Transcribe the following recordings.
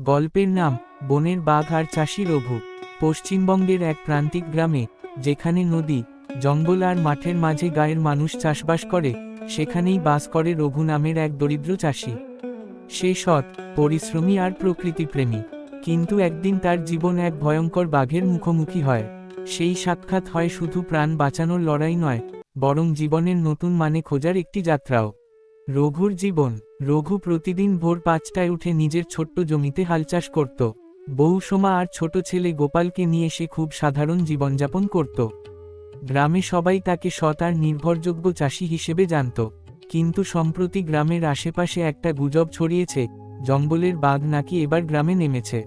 গল্পের নাম, বনের বাঘ আর চাষি রঘু। পশ্চিমবঙ্গের এক প্রান্তিক গ্রামে, যেখানে নদী, জঙ্গল আর মাঠের মাঝে গায়ের মানুষ চাষবাস করে, সেখানেই বাস করে রঘু নামের এক দরিদ্র চাষি। সে সৎ, পরিশ্রমী আর প্রকৃতিপ্রেমী। কিন্তু একদিন তার জীবন এক ভয়ঙ্কর বাঘের মুখোমুখি হয়। সেই সাক্ষাৎ হয় শুধু প্রাণ বাঁচানোর লড়াই নয়, বরং জীবনের নতুন মানে খোঁজার একটি যাত্রাও। রঘুর জীবন রঘু প্রতিদিন ভোর পাঁচটায় উঠে নিজের ছোট্ট জমিতে হাল চাষ করত। বৌসোমা আর ছোট ছেলে গোপালকে নিয়ে সে খুব সাধারণ জীবনযাপন করত। গ্রামে সবাই তাকে সৎ আর নির্ভরযোগ্য চাষি হিসেবে জানত। কিন্তু সম্প্রতি গ্রামের আশেপাশে একটা গুজব ছড়িয়েছে, জঙ্গলের বাঘ নাকি এবার গ্রামে নেমেছে।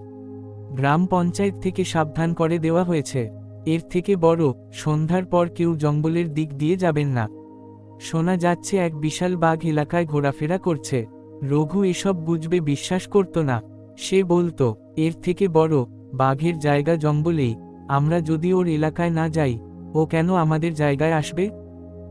গ্রাম পঞ্চায়েত থেকে সাবধান করে দেওয়া হয়েছে। এর থেকে বড়, সন্ধ্যার পর কেউ জঙ্গলের দিক দিয়ে যাবেন না। শোনা যাচ্ছে এক বিশাল বাঘ এলাকায় ঘোরাফেরা করছে। রঘু এসব বুঝবে বিশ্বাস করত না। সে বলতো, এর থেকে বড় বাঘের জায়গা জঙ্গলেই। আমরা যদি ওর এলাকায় না যাই, ও কেন আমাদের জায়গায় আসবে?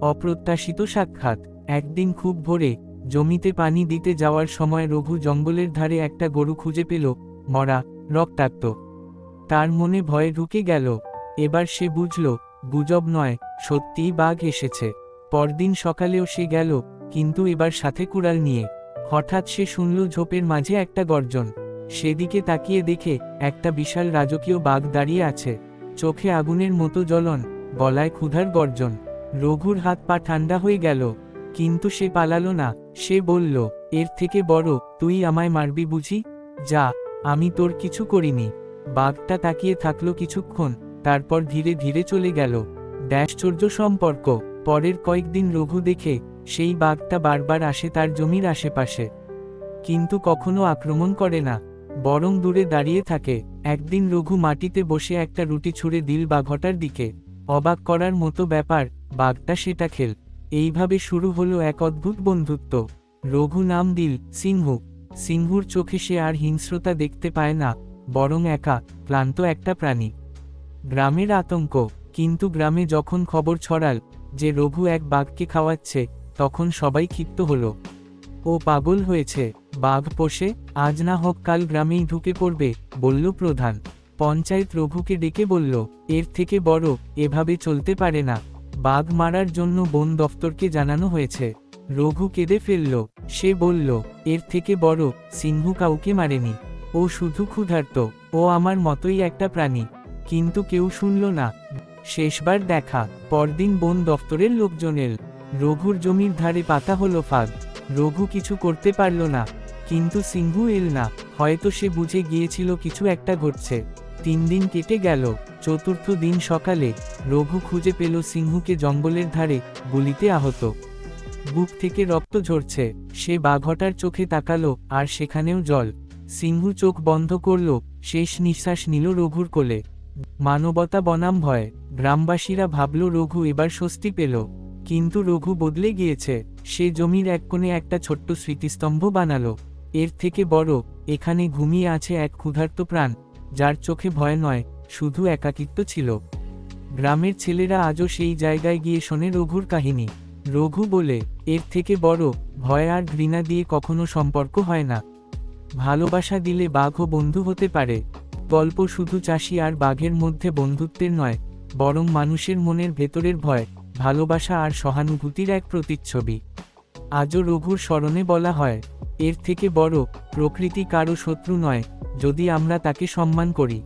অপ্রত্যাশিত সাক্ষাৎ। একদিন খুব ভোরে জমিতে পানি দিতে যাওয়ার সময় রঘু জঙ্গলের ধারে একটা গরু খুঁজে পেল, মরা, রক্তাক্ত। তার মনে ভয়ে ঢুকে গেল। এবার সে বুঝল, গুজব নয়, সত্যিই বাঘ এসেছে। পরদিন সকালেও সে গেল, কিন্তু এবার সাথে কুড়াল নিয়ে। হঠাৎ সে শুনল ঝোপের মাঝে একটা গর্জন। সেদিকে তাকিয়ে দেখে একটা বিশাল রাজকীয় বাঘ দাঁড়িয়ে আছে। চোখে আগুনের মতো জ্বলন, গলায় ক্ষুধার গর্জন। রঘুর হাত পা ঠান্ডা হয়ে গেল, কিন্তু সে পালালো না। সে বলল, এর থেকে বড়, তুই আমায় মারবি বুঝি? যা, আমি তোর কিছু করিনি। বাঘটা তাকিয়ে থাকল কিছুক্ষণ, তারপর ধীরে ধীরে চলে গেল। ড্যাশচর্য সম্পর্ক পরের কয়েকদিন রঘু দেখে, সেই বাঘটা বারবার আসে তার জমির আশেপাশে। কিন্তু কখনো আক্রমণ করে না, বরং দূরে দাঁড়িয়ে থাকে। একদিন রঘু মাটিতে বসে একটা রুটি ছুঁড়ে দিল বাঘটার দিকে। অবাক করার মতো ব্যাপার, বাঘটা সেটা খেল। এইভাবে শুরু হলো এক অদ্ভুত বন্ধুত্ব। রঘু নাম দিল সিংহু। সিংহুর চোখে সে আর হিংস্রতা দেখতে পায় না, বরং একা, ক্লান্ত একটা প্রাণী। গ্রামের আতঙ্ক, কিন্তু গ্রামে যখন খবর ছড়াল যে রঘু এক বাঘকে খাওয়াচ্ছে, তখন সবাই ক্ষিপ্ত হল। ও পাগল হয়েছে, বাঘ পোষে, আজ না হোক কাল গ্রামেই ঢুকে পড়বে, বলল প্রধান। পঞ্চায়েত রঘুকে ডেকে বলল, এর থেকে বড়, এভাবে চলতে পারে না। বাঘ মারার জন্য বন দফতরকে জানানো হয়েছে। রঘু কেঁদে ফেলল, সে বলল, এর থেকে বড়, সিংহু কাউকে মারেনি। ও শুধু ক্ষুধার্ত, ও আমার মতোই একটা প্রাণী। কিন্তু কেউ শুনল না শেষবার দেখা, পরদিন বন দফতরের লোকজনের। রঘুর জমির ধারে পাতা হলো ফাঁদ। রঘু কিছু করতে পারল না, কিন্তু সিংহু এল না, হয়তো সে বুঝে গিয়েছিল কিছু একটা ঘটছে। তিন দিন কেটে গেল, চতুর্থ দিন সকালে, রঘু খুঁজে পেল সিংহুকে জঙ্গলের ধারে, গুলিতে আহত। বুক থেকে রক্ত ঝরছে, সে বাঘটার চোখে তাকালো, আর সেখানেও জল। সিংহু চোখ বন্ধ করল, শেষ নিঃশ্বাস নিল রঘুর কোলে। মানবতা বনাম ভয়। গ্রামবাসীরা ভাবল, রঘু এবার স্বস্তি পেল। কিন্তু রঘু বদলে গিয়েছে। সে জমির এক কোণে একটা ছোট্ট স্মৃতিস্তম্ভ বানালো। এর থেকে বড়, এখানে ঘুমিয়ে আছে এক ক্ষুধার্ত প্রাণ, যার চোখে ভয় নয়, শুধু একাকিত্ব ছিল। গ্রামের ছেলেরা আজও সেই জায়গায় গিয়ে শোনে রঘুর কাহিনী। রঘু বলে, এর থেকে বড়, ভয় আর ঘৃণা দিয়ে কখনো সম্পর্ক হয় না। ভালোবাসা দিলে বাঘও বন্ধু হতে পারে। গল্প শুধু চাষি আর বাঘের মধ্যে বন্ধুত্বের নয় বরং মানুষের মনের ভেতরের ভয়, ভালোবাসা আর সহানুভূতির এক প্রতিচ্ছবি। আজও রঘুর স্মরণে বলা হয়, এর থেকে বড় প্রকৃতি কারও শত্রু নয়, যদি আমরা তাকে সম্মান করি।